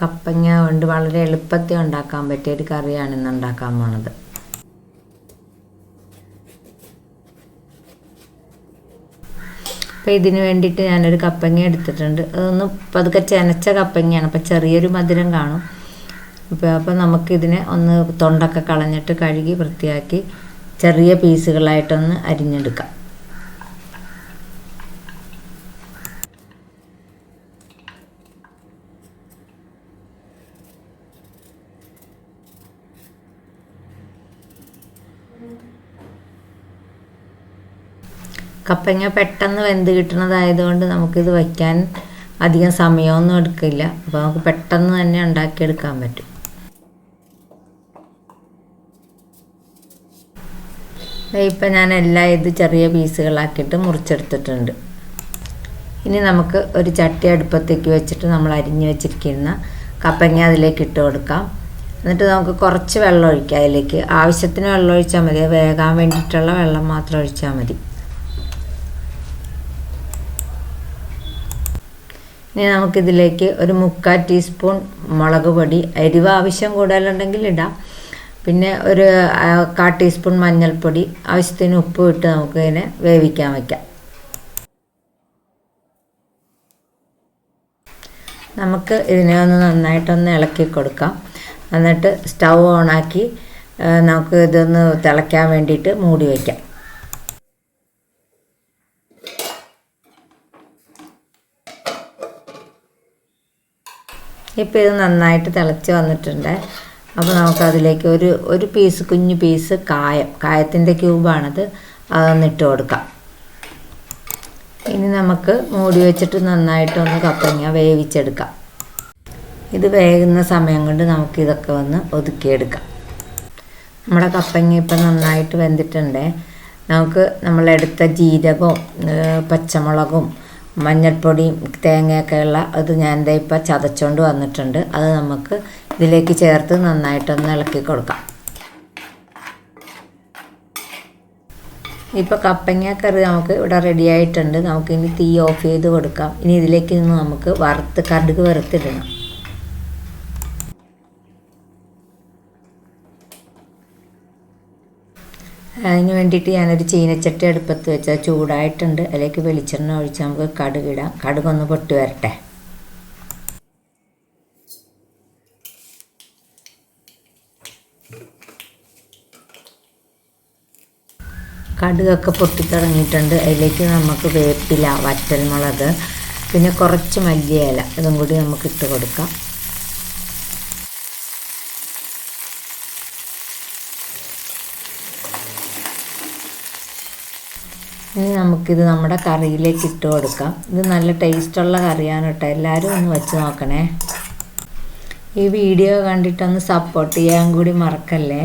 കപ്പങ്ങ കൊണ്ട് വളരെ എളുപ്പത്തിൽ ഉണ്ടാക്കാൻ പറ്റിയ ഒരു കറിയാണ് ഇന്ന് ഉണ്ടാക്കാൻ പോണത്. അപ്പോൾ ഇതിന് വേണ്ടിയിട്ട് ഞാനൊരു കപ്പങ്ങ എടുത്തിട്ടുണ്ട്. അതൊന്ന് പതുക്കെ ചെനച്ച കപ്പങ്ങയാണ്. അപ്പോൾ ചെറിയൊരു മധുരം കാണും. അപ്പോൾ അപ്പോൾ നമുക്കിതിനെ ഒന്ന് തൊണ്ടൊക്കെ കളഞ്ഞിട്ട് കഴുകി വൃത്തിയാക്കി ചെറിയ പീസുകളായിട്ടൊന്ന് അരിഞ്ഞെടുക്കാം. കപ്പങ്ങ പെട്ടെന്ന് വെന്ത് കിട്ടുന്നതായതുകൊണ്ട് നമുക്കിത് വയ്ക്കാൻ അധികം സമയമൊന്നും എടുക്കില്ല. അപ്പോൾ നമുക്ക് പെട്ടെന്ന് തന്നെ ഉണ്ടാക്കിയെടുക്കാൻ പറ്റും. ഇപ്പം ഞാൻ എല്ലാ ഇത് ചെറിയ പീസുകളാക്കിയിട്ട് മുറിച്ചെടുത്തിട്ടുണ്ട്. ഇനി നമുക്ക് ഒരു ചട്ടി അടുപ്പത്തേക്ക് വെച്ചിട്ട് നമ്മൾ അരിഞ്ഞു വെച്ചിരിക്കുന്ന കപ്പങ്ങ അതിലേക്ക് ഇട്ട് കൊടുക്കാം. എന്നിട്ട് നമുക്ക് കുറച്ച് വെള്ളം ഒഴിക്കാം. അതിലേക്ക് ആവശ്യത്തിന് വെള്ളം ഒഴിച്ചാൽ മതി. വേകാൻ വേണ്ടിയിട്ടുള്ള വെള്ളം മാത്രം ഒഴിച്ചാൽ മതി. ഇനി നമുക്കിതിലേക്ക് ഒരു മുക്കാൽ ടീസ്പൂൺ മുളക് പൊടി എരിവ് ആവശ്യം കൂടുതലുണ്ടെങ്കിൽ ഇടാം. പിന്നെ ഒരു കാ ടീസ്പൂൺ മഞ്ഞൾപ്പൊടി ആവശ്യത്തിന് ഉപ്പ് ഇട്ട് നമുക്ക് ഇതിനെ വേവിക്കാൻ വയ്ക്കാം നമുക്ക് ഇതിനെ ഒന്ന് നന്നായിട്ടൊന്ന് ഇളക്കി കൊടുക്കാം. എന്നിട്ട് സ്റ്റൗ ഓണാക്കി നമുക്ക് ഇതൊന്ന് തിളയ്ക്കാൻ വേണ്ടിയിട്ട് മൂടി വയ്ക്കാം ഇപ്പോൾ ഇത് നന്നായിട്ട് തിളച്ച് വന്നിട്ടുണ്ട്. അപ്പോൾ നമുക്കതിലേക്ക് ഒരു ഒരു പീസ് കുഞ്ഞു പീസ് കായം കായത്തിന്റെ ക്യൂബാണത് അതൊന്ന് ഇട്ട് കൊടുക്കാം. ഇനി നമുക്ക് മൂടി വെച്ചിട്ട് നന്നായിട്ടൊന്ന് കപ്പങ്ങ വേവിച്ചെടുക്കാം. ഇത് വേകുന്ന സമയം കൊണ്ട് നമുക്കിതൊക്കെ ഒന്ന് ഒതുക്കിയെടുക്കാം. നമ്മുടെ കപ്പങ്ങ ഇപ്പം നന്നായിട്ട് വെന്തിട്ടുണ്ട്. നമുക്ക് നമ്മളെടുത്ത ജീരകവും പച്ചമുളകും മഞ്ഞൾപ്പൊടിയും തേങ്ങയൊക്കെയുള്ള അത് ഞാൻ എന്താ ഇപ്പം ചതച്ചുകൊണ്ട് വന്നിട്ടുണ്ട്. അത് നമുക്ക് ഇതിലേക്ക് ചേർത്ത് നന്നായിട്ടൊന്ന് ഇളക്കി കൊടുക്കാം. ഇപ്പോൾ കപ്പങ്ങ കറി നമുക്ക് ഇവിടെ റെഡി ആയിട്ടുണ്ട്. നമുക്കിനി തീ ഓഫ് ചെയ്ത് കൊടുക്കാം. ഇനി ഇതിലേക്ക് നിന്ന് നമുക്ക് വറുത്ത് കടുക് വറുത്തിടണം. അതിന് വേണ്ടിയിട്ട് ഞാനൊരു ചീനച്ചട്ടി അടുപ്പത്ത് വെച്ചാൽ ചൂടായിട്ടുണ്ട്. അതിലേക്ക് വെളിച്ചെണ്ണ ഒഴിച്ച് നമുക്ക് കടുകിടാം കടുകൊന്ന് പൊട്ടി വരട്ടെ. കടുകൊക്കെ പൊട്ടിത്തുടങ്ങിയിട്ടുണ്ട് അതിലേക്ക് നമുക്ക് വേപ്പില വറ്റൽമുളക് പിന്നെ കുറച്ച് മല്ലിയില. ഇതും കൂടി നമുക്ക് ഇട്ട് കൊടുക്കാം. ഇനി നമുക്കിത് നമ്മുടെ കറിയിലേക്ക് ഇട്ട് കൊടുക്കാം. ഇത് നല്ല ടേസ്റ്റുള്ള കറിയാണ് കേട്ടോ. എല്ലാവരും ഒന്ന് വെച്ച് നോക്കണേ. ഈ വീഡിയോ കണ്ടിട്ടൊന്ന് സപ്പോർട്ട് ചെയ്യാൻ കൂടി മറക്കല്ലേ?